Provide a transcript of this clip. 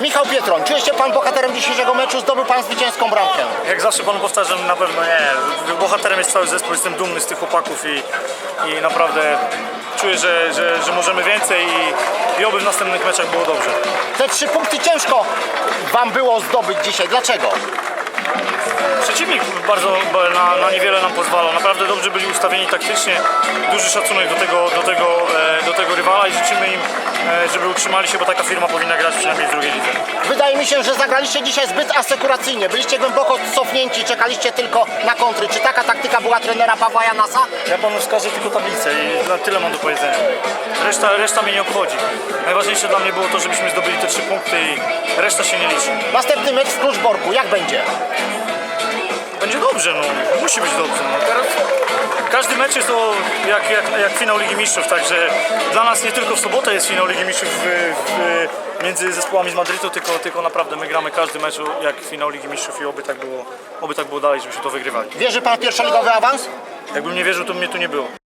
Michał Pietron, czuje się pan bohaterem dzisiejszego meczu, zdobył pan zwycięską bramkę. Jak zawsze panu powtarzam, na pewno nie. Bohaterem jest cały zespół, jestem dumny z tych chłopaków i, i naprawdę czuję, że, że, że możemy więcej i, i oby w następnych meczach było dobrze. Te trzy punkty ciężko wam było zdobyć dzisiaj, dlaczego? Przeciwnik bardzo na, na niewiele nam pozwalał. Naprawdę dobrze byli ustawieni taktycznie. Duży szacunek do tego, do tego, e, do tego rywala i życzymy im, żeby utrzymali się, bo taka firma powinna grać przynajmniej w drugiej lidze. Wydaje mi się, że zagraliście dzisiaj zbyt asekuracyjnie, byliście głęboko cofnięci, czekaliście tylko na kontry. Czy taka taktyka była trenera Pawła Janasa? Ja panu wskażę tylko tablicę i na tyle mam do powiedzenia. Reszta, reszta mnie nie obchodzi. Najważniejsze dla mnie było to, żebyśmy zdobyli te trzy punkty i reszta się nie liczy. Następny mecz w Kluczborku, jak będzie? Będzie dobrze, no. Musi być dobrze. No. Teraz każdy mecz jest to jak, jak, jak finał Ligi Mistrzów, także dla nas nie tylko w sobotę jest finał Ligi Mistrzów w, w, między zespołami z Madrytu, tylko, tylko naprawdę my gramy każdy mecz jak finał Ligi Mistrzów i oby tak było, oby tak było dalej, żebyśmy to wygrywali. Wierzy pan w pierwszoligowy awans? Jakbym nie wierzył, to mnie tu nie było.